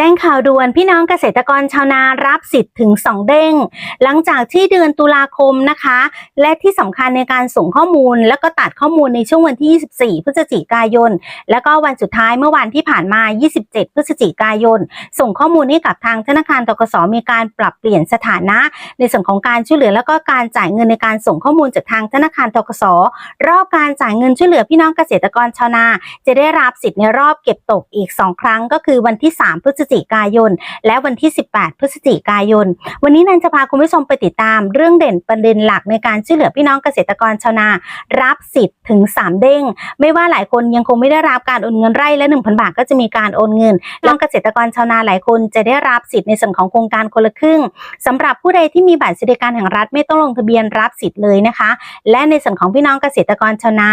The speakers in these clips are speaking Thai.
แจ้งข่าวด่วนพี่น้องเกษตรกรชาวนารับสิทธิ์ถึง 2 เด้ง หลังจากที่เดือนตุลาคมนะคะ และที่สำคัญในการส่งข้อมูล แล้วก็ตัดข้อมูลในช่วงวันที่ 24 พฤศจิกายน แล้วก็วันสุดท้ายเมื่อวันที่ผ่านมา 27 พฤศจิกายน ส่งข้อมูลให้กับทางธนาคารตกสมีการปรับเปลี่ยนสถานะ ในส่วนของการช่วยเหลือแล้วก็การจ่ายเงินในการส่งข้อมูลจากทางธนาคารตกสรอบการจ่ายเงินช่วยเหลือพี่น้องเกษตรกรชาวนา จะได้รับสิทธิ์ในรอบเก็บตกอีก 2 ครั้ง ก็คือวันที่ 3 พฤศจิกายน และวันที่ 18 พฤศจิกายน วันนี้นันจะพาคุณผู้ชมไปติดตามเรื่องเด่นประเด็นหลักในการช่วยเหลือพี่น้องเกษตรกรชาวนา รับสิทธิ์ถึง 3 เด้ง ไม่ว่าหลายคนยังคงไม่ได้รับการโอนเงินไร่ละ 1,000 บาทก็จะมีการโอนเงินแล้วเกษตรกรชาวนาหลายคนจะได้รับสิทธิ์ในส่วนของโครงการคนละครึ่งสำหรับผู้ใดที่มีบัตรสวัสดิการแห่งรัฐไม่ต้องลงทะเบียนรับสิทธิ์เลยนะคะ และในส่วนของพี่น้องเกษตรกรชาวนา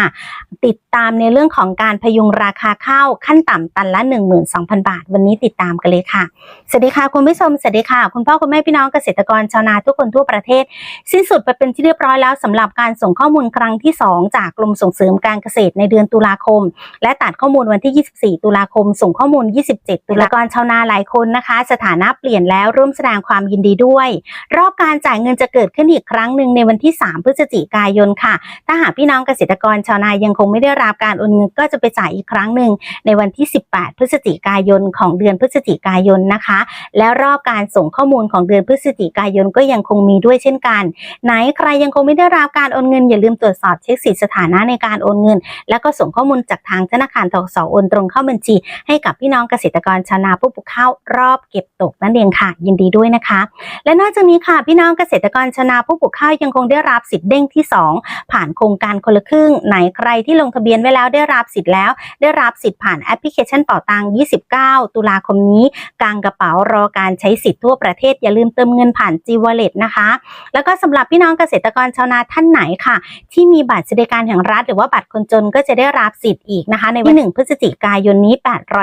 ติดตามในเรื่องของการพยุงราคาข้าวขั้นต่ำตันละ 12,000 บาท วันนี้ติดตามกันเลยค่ะ สวัสดีค่ะคุณผู้ชม สวัสดีค่ะ คุณพ่อคุณแม่พี่น้องเกษตรกรชาวนาทุกคนทั่วประเทศ สิ้นสุดไปเป็นที่เรียบร้อยแล้วสำหรับการส่งข้อมูลครั้งที่ 2 จากกรมส่งเสริมการเกษตรในเดือนตุลาคม และตัดข้อมูลวันที่ 24 ตุลาคม ส่งข้อมูล 27 ตุลาคมชาวนาหลายคนนะคะ สถานะเปลี่ยนแล้วร่วมแสดงความยินดีด้วย รอบการจ่ายเงินจะเกิดขึ้นอีกครั้งหนึ่งในวันที่ 3 พฤศจิกายนค่ะ ถ้าหากพี่น้องเกษตรกรชาวนายังคงไม่ได้รับการโอนเงินก็จะไปจ่ายอีกครั้งหนึ่งในวันที่ 18 พฤศจิกายนของเดือนพฤศจิกายนนะคะ แล้วรอบการส่งข้อมูลของเดือนพฤศจิกายนก็ยังคงมีด้วยเช่นกัน ไหนใครยังคงไม่ได้รับการโอนเงินอย่าลืมตรวจสอบเช็คสิทธิสถานะในการโอนเงิน แล้วก็ส่งข้อมูลจากทางธนาคารทกสโอนตรงเข้าบัญชี ให้กับพี่น้องเกษตรกรชาวนาผู้ปลูกข้าวรอบเก็บตกนั่นเองค่ะ ยินดีด้วยนะคะ และนอกจากนี้ค่ะพี่น้องเกษตรกรชาวนาผู้ปลูกข้าวยังคงได้รับสิทธิ์เด้งที่ 2 ผ่านโครงการคนละครึ่ง ไหนใครที่ลงทะเบียนไว้แล้วได้รับสิทธิ์แล้ว ได้รับสิทธิ์ผ่านแอปพลิเคชันเป่าตัง 29 ตุลาคมนี้กางกระเป๋ารอการใช้สิทธิ์ทั่วประเทศอย่าลืมเติมเงินผ่าน G Wallet นะคะ แล้วก็สำหรับพี่น้องเกษตรกรชาวนาท่านไหนค่ะ ที่มีบัตรสวัสดิการแห่งรัฐ หรือว่าบัตรคนจนก็จะได้รับสิทธิ์อีกนะคะ ในวันที่1พฤศจิกายนนี้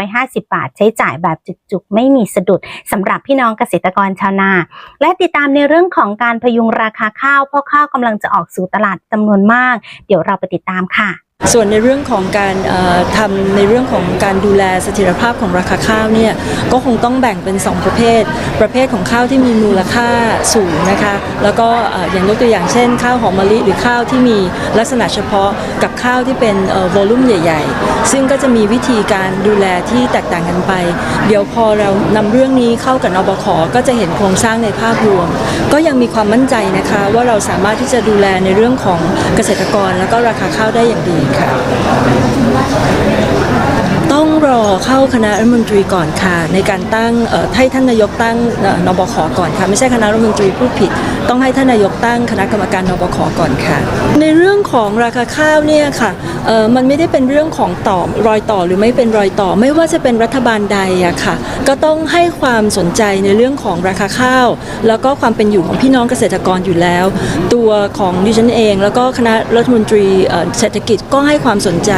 850 บาท ใช้จ่ายแบบจุกๆ ไม่มีสะดุดสำหรับพี่น้องเกษตรกรชาวนา และติดตามในเรื่องของการพยุงราคาข้าวเพราะข้าวกำลังจะออกสู่ตลาดจำนวนมาก เดี๋ยวเราไปติดตามค่ะ ส่วนในเรื่องของการเอ่อทำในเรื่องของการดูแลเสถียรภาพของราคาข้าวเนี่ยก็คงต้องแบ่งเป็น 2 ประเภท ประเภทของข้าวที่มีมูลค่าสูงนะคะแล้วก็อย่างยกตัวอย่างเช่น ข้าวหอมมะลิหรือข้าวที่มีลักษณะเฉพาะกับข้าวที่เป็นวอลุ่มใหญ่ ๆ ซึ่งก็จะมีวิธีการดูแลที่แตกต่างกันไป เดี๋ยวพอเรานำเรื่องนี้เข้ากับนบขก็จะเห็นโครงสร้างในภาพรวม ก็ยังมีความมั่นใจนะคะว่าเราสามารถที่จะดูแลในเรื่องของเกษตรกร แล้วก็ราคาข้าวได้อย่างดีครับ เข้าคณะรัฐมนตรีก่อนค่ะ ในการตั้งให้ท่านนายกตั้งนบขก่อนค่ะ ไม่ใช่คณะรัฐมนตรีพูดผิด ต้องให้ท่านนายกตั้งคณะกรรมการนบขก่อนค่ะ ในเรื่องของราคาข้าวเนี่ยค่ะมันไม่ได้เป็นเรื่องของต่อรอยต่อหรือไม่เป็นรอยต่อ ไม่ว่าจะเป็นรัฐบาลใดอะค่ะ ก็ต้องให้ความสนใจในเรื่องของราคาข้าว แล้วก็ความเป็นอยู่ของพี่น้องเกษตรกรอยู่แล้ว ตัวของดิฉันเอง แล้วก็คณะรัฐมนตรีเศรษฐกิจก็ให้ความสนใจ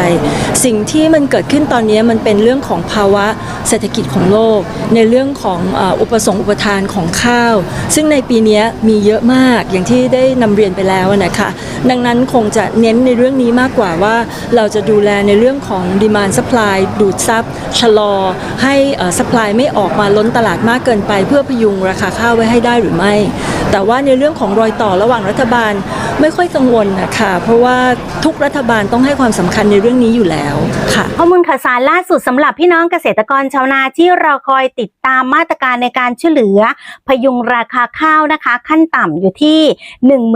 สิ่งที่มันเกิดขึ้นตอนนี้มันเป็นเรื่องของภาวะเศรษฐกิจของโลก ในเรื่องของอุปสงค์อุปทานของข้าว ซึ่งในปีนี้มีเยอะมากอย่างที่ได้นำเรียนไปแล้วนะคะดังนั้นคงจะเน้นในเรื่องนี้มากกว่าว่าเราจะดูแลในเรื่องของ demand supply ดูดซับชะลอ ให้เอ่อ supply ไม่ออกมาล้นตลาดมากเกินไป เพื่อพยุงราคาข้าวไว้ให้ได้หรือไม่ แต่ว่าในเรื่องของรอยต่อระหว่างรัฐบาลไม่ค่อยกังวลนะคะเพราะว่าทุกรัฐบาลต้องให้ความสำคัญในเรื่องนี้อยู่แล้วค่ะ ข้อมูลข่าวสารล่าสุดสำหรับพี่ี่น้องเกษตรกรชาวนาที่เราคอยติดตามมาตรการในการช่วยเหลือ พยุงราคาข้าวนะคะ ขั้นต่ำอยู่ที่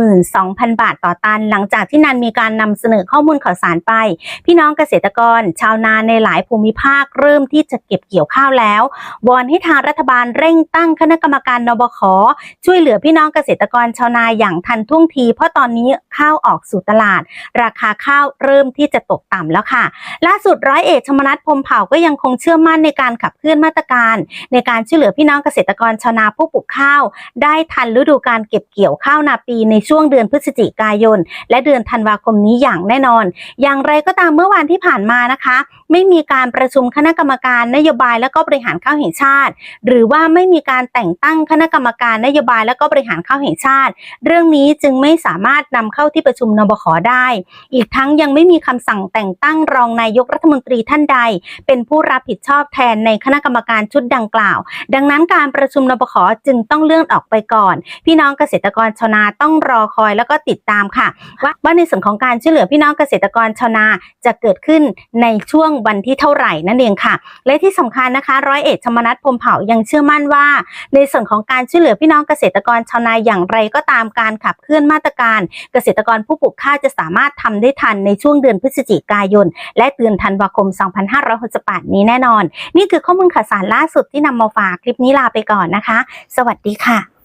12,000 บาทต่อตัน หลังจากที่นันมีการนำเสนอข้อมูลข่าวสารไป พี่น้องเกษตรกรชาวนาในหลายภูมิภาคเริ่มที่จะเก็บเกี่ยวข้าวแล้ววอนให้ทางรัฐบาลเร่งตั้งคณะกรรมการนบขช่วยเหลือพี่น้องเกษตรกรชาวนาอย่างทันท่วงที เพราะตอนนี้ ข้าวออกสู่ตลาด ราคาข้าวเริ่มที่จะตกต่ำแล้วค่ะ ล่าสุดร้อยเอกธรรมนัฐพรมเผ่าก็ยังคงเชื่อมั่นในการขับเคลื่อนมาตรการ ในการช่วยเหลือพี่น้องเกษตรกรชาวนาผู้ปลูกข้าว ได้ทันฤดูการเก็บเกี่ยวข้าวนาปีในช่วงเดือนพฤศจิกายน และเดือนธันวาคมนี้อย่างแน่นอน อย่างไรก็ตามเมื่อวานที่ผ่านมานะคะ ไม่มีการประชุมคณะกรรมการนโยบายและก็บริหารข้าวแห่งชาติ หรือว่าไม่มีการแต่งตั้งคณะกรรมการนโยบายและก็บริหารข้าวแห่งชาติ เรื่องนี้จึงไม่สามารถนำเข้าที่ประชุมนบขได้ อีกทั้งยังไม่มีคำสั่งแต่งตั้งรองนายกรัฐมนตรีท่านใด เป็นผู้รับผิดชอบแทนในคณะกรรมการชุดดังกล่าว ดังนั้นการประชุมนปขจึงต้องเลื่อนออกไปก่อน พี่น้องเกษตรกรชาวนาต้องรอคอยแล้วก็ติดตามค่ะ ว่าในส่วนของการช่วยเหลือพี่น้องเกษตรกรชาวนาจะเกิดขึ้นในช่วงวันที่เท่าไหร่นั่นเองค่ะ และที่สำคัญนะคะ ร้อยเอกธรรมนัฐพรมเผ่ายังเชื่อมั่นว่า ในส่วนของการช่วยเหลือพี่น้องเกษตรกรชาวนาอย่างไรก็ตามการขับเคลื่อนมาตรการเกษตรกรผู้ปลูกข้าวจะสามารถทำได้ทันในช่วงเดือนพฤศจิกายน และเดือนธันวาคม 2568 นี้แน่นอน นี่คือข้อมูลข่าวสารล่าสุดที่นำมาฝากคลิปนี้ลาไปก่อนนะคะ สวัสดีค่ะ